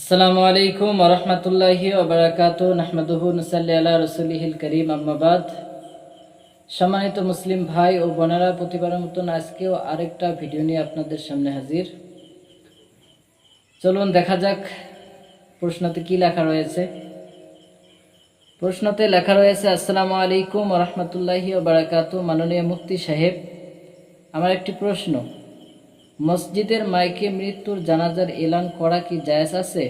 আসসালামু আলাইকুম ওরহমতুল্লাহি ওবরাকাত নাহমাদুহু নুসাল্লি আলা রসুলিহিল করিম আম্মাবাদ সম্মানিত মুসলিম ভাই ও বোনেরা, প্রতিবারের মতন আজকেও আরেকটা ভিডিও নিয়ে আপনাদের সামনে হাজির। চলুন দেখা যাক প্রশ্নতে কি লেখা রয়েছে। প্রশ্নতে লেখা রয়েছে, আসসালামু আলাইকুম ওরহমতুল্লাহি ওবরাকাত মাননীয় মুফতি সাহেব, আমার একটি প্রশ্ন। মসজিদের মাইকে মৃত্যুর জানাজার এলান করা কি জায়েজ আছে?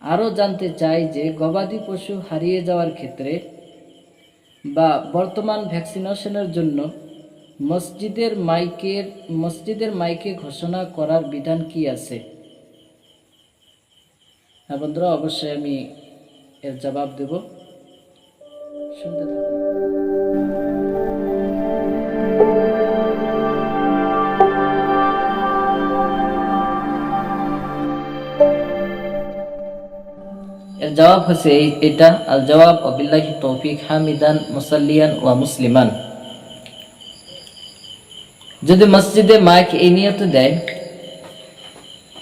আরও জানতে চাই যে গবাদি পশু হারিয়ে যাওয়ার ক্ষেত্রে বা বর্তমান ভ্যাকসিনেশনের জন্য মসজিদের মাইকের, মসজিদের মাইকে ঘোষণা করার বিধান কি আছে? হ্যাঁ বন্ধুরা, অবশ্যই আমি এর জবাব দেব। শুনতে থাকুন। এর জবাব হচ্ছে এই, এটা, আল জবাব অবিল্লাহি তৌফিক, হামিদান, মুসাল্লিয়ান ওয়া মুসলিমান। যদি মসজিদে মাইক এই নিয়তে দেয়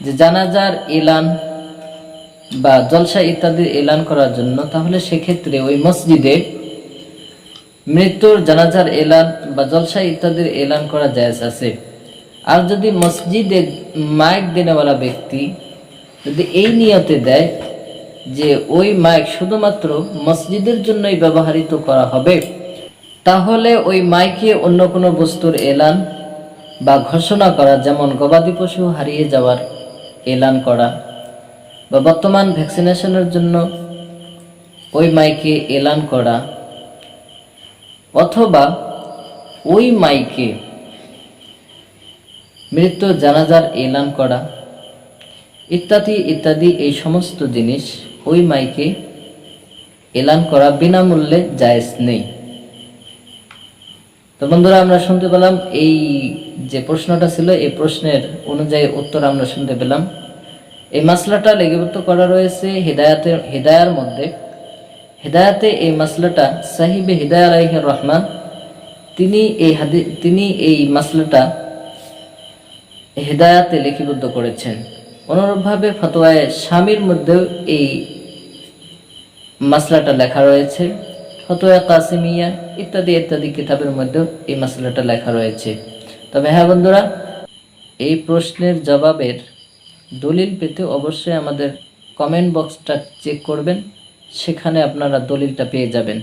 যে জানাজার এলান বা জলসা ইত্যাদির এলান করার জন্য, তাহলে সেক্ষেত্রে ওই মসজিদে মৃত্যুর জানাজার এলান বা জলসা ইত্যাদির এলান করা জায়েজ আছে। আর যদি মসজিদে মাইক দেনেওয়ালা ব্যক্তি যদি এই নিয়তে দেয় যে ওই মাইক শুধুমাত্র মসজিদের জন্যই ব্যবহৃত করা হবে, তাহলে ওই মাইকে অন্য কোনো বস্তুর এলান বা ঘোষণা করা, যেমন গবাদি পশু হারিয়ে যাওয়ার এলান করা। বা বর্তমান ভ্যাকসিনেশনের জন্য ওই মাইকে এলান করা। অথবা ওই মাইকে মৃত্যু জানাজার এলান করা, ইত্যাদি ইত্যাদি, এই সমস্ত জিনিস ওই মাইকে এলান করা বিনামূল্যে জায়েজ নেই। তো বন্ধুরা, আমরা শুনতে পেলাম এই যে প্রশ্নটা ছিল এই প্রশ্নের অনুযায়ী উত্তর আমরা শুনতে পেলাম। এই মাসলাটা লিপিবদ্ধ করা রয়েছে হৃদায়াতের হৃদায়ার মধ্যে। হৃদায়াতে এই মাসলাটা সাহিবে হৃদয় আলাইহ রহমান। তিনি এই হাদি তিনি এই মাসলাটা হৃদায়াতে লিপিবদ্ধ করেছেন। অনুরূপভাবে ফতোয়ায় স্বামীর মধ্যেও এই মাসলাটা লেখা রয়েছে। ফতোয়া কাসিমিয়া ইত্যাদি ইত্যাদি কিতাবের মধ্যেও এই মাসলাটা লেখা রয়েছে। তবে হ্যাঁ বন্ধুরা, এই প্রশ্নের জবাবের দলিল পেতে অবশ্যই আমাদের কমেন্ট বক্সটা চেক করবেন। সেখানে আপনারা দলিলটা পেয়ে যাবেন।